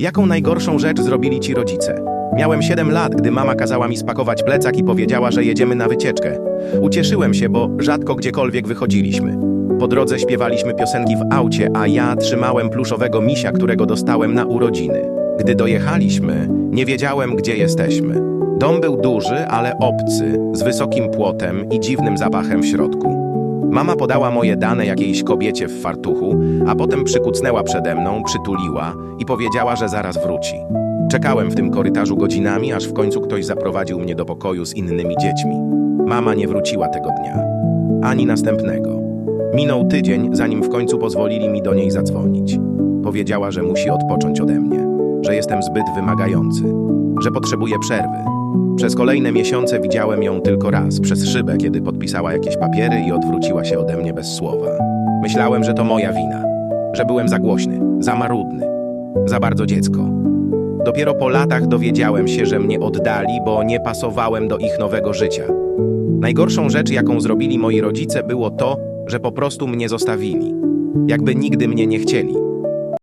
Jaką najgorszą rzecz zrobili ci rodzice? Miałem 7 lat, gdy mama kazała mi spakować plecak i powiedziała, że jedziemy na wycieczkę. Ucieszyłem się, bo rzadko gdziekolwiek wychodziliśmy. Po drodze śpiewaliśmy piosenki w aucie, a ja trzymałem pluszowego misia, którego dostałem na urodziny. Gdy dojechaliśmy, nie wiedziałem, gdzie jesteśmy. Dom był duży, ale obcy, z wysokim płotem i dziwnym zapachem w środku. Mama podała moje dane jakiejś kobiecie w fartuchu, a potem przykucnęła przede mną, przytuliła i powiedziała, że zaraz wróci. Czekałem w tym korytarzu godzinami, aż w końcu ktoś zaprowadził mnie do pokoju z innymi dziećmi. Mama nie wróciła tego dnia, ani następnego. Minął tydzień, zanim w końcu pozwolili mi do niej zadzwonić. Powiedziała, że musi odpocząć ode mnie, że jestem zbyt wymagający, że potrzebuję przerwy. Przez kolejne miesiące widziałem ją tylko raz, przez szybę, kiedy podpisała jakieś papiery i odwróciła się ode mnie bez słowa. Myślałem, że to moja wina, że byłem za głośny, za marudny, za bardzo dziecko. Dopiero po latach dowiedziałem się, że mnie oddali, bo nie pasowałem do ich nowego życia. Najgorszą rzecz, jaką zrobili moi rodzice, było to, że po prostu mnie zostawili. Jakby nigdy mnie nie chcieli.